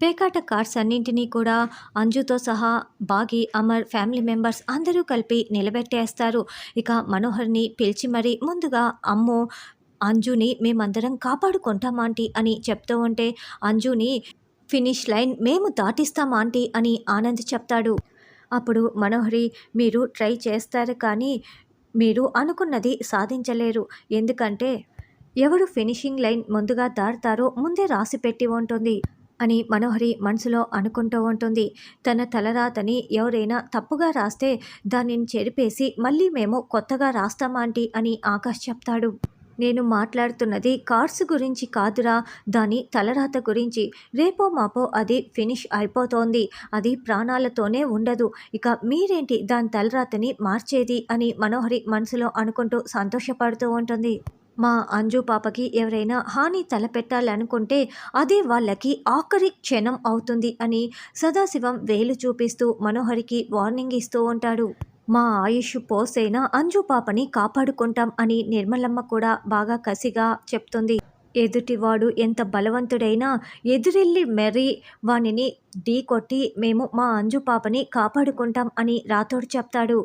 పేకాట కార్డ్స్ అన్నింటినీ కూడా అంజుతో సహా బాగి అమర్ ఫ్యామిలీ మెంబర్స్ అందరూ కలిపి నిలబెట్టేస్తారు. ఇక మనోహర్ని పిలిచి మరీ ముందుగా అమ్ము అంజుని మేమందరం కాపాడుకుంటామాంటి అని చెప్తూ ఉంటే అంజుని ఫినిష్ లైన్ మేము దాటిస్తాం ఆంటీ అని ఆనంద్ చెప్తాడు. అప్పుడు మనోహరి మీరు ట్రై చేస్తారు కానీ మీరు అనుకున్నది సాధించలేరు. ఎందుకంటే ఎవరు ఫినిషింగ్ లైన్ ముందుగా దాటుతారో ముందే రాసి పెట్టి ఉంటుంది. అని మనోహరి మనసులో అనుకుంటూ ఉంటుంది. తన తలరాతని ఎవరైనా తప్పుగా రాస్తే దానిని చెరిపేసి మళ్ళీ మేము కొత్తగా రాస్తామాంటి అని ఆకాష్ చెప్తాడు. నేను మాట్లాడుతున్నది కార్స్ గురించి కాదురా దాని తలరాత గురించి. రేపో మాపో అది ఫినిష్ అయిపోతోంది. అది ప్రాణాలతోనే ఉండదు. ఇక మీరేంటి దాని తలరాతని మార్చేది అని మనోహరి మనసులో అనుకుంటూ సంతోషపడుతూ ఉంటుంది. మా అంజు పాపకి ఎవరైనా హాని తలపెట్టాలనుకుంటే అదే వాళ్ళకి ఆఖరి క్షణం అవుతుంది అని సదాశివం వేలు చూపిస్తూ మనోహరికి వార్నింగ్ ఇస్తూ ఉంటాడు. మా ఆయుష్ పోసైనా అంజు పాపని కాపాడుకుంటాం అని నిర్మలమ్మ కూడా బాగా కసిగా చెప్తుంది. ఎదుటివాడు ఎంత బలవంతుడైనా ఎదురెళ్ళి మరీ వానిని ఢీ కొట్టి మేము మా అంజు పాపని కాపాడుకుంటాం అని రాతోడు చెప్తాడు.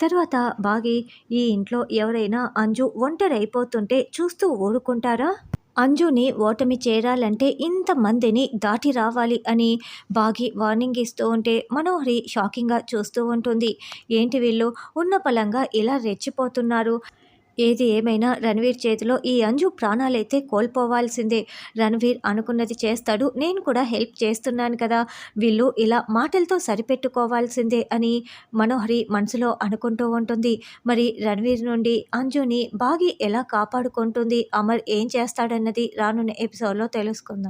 తర్వాత బాగి ఈ ఇంట్లో ఎవరైనా అంజు ఒంటరైపోతుంటే చూస్తూ ఊరుకుంటారా? అంజుని ఓటమి చేరాలంటే ఇంతమందిని దాటి రావాలి అని బాగి వార్నింగ్ ఇస్తూ ఉంటే మనోహరి షాకింగ్గా చూస్తూ ఉంటుంది. ఏంటి వీళ్ళు? ఉన్న పలంగా ఇలా రెచ్చిపోతున్నారు. ఏది ఏమైనా రణవీర్ చేతిలో ఈ అంజు ప్రాణాలైతే కోల్పోవాల్సిందే. రణవీర్ అనుకున్నది చేస్తాడు. నేను కూడా హెల్ప్ చేస్తున్నాను కదా. వీళ్ళు ఇలా మాటలతో సరిపెట్టుకోవాల్సిందే అని మనోహరి మనసులో అనుకుంటూ ఉంటుంది. మరి రణవీర్ నుండి అంజుని బాగి ఎలా కాపాడుకుంటుంది? అమర్ ఏం చేస్తాడన్నది రానున్న ఎపిసోడ్లో తెలుసుకుందాం.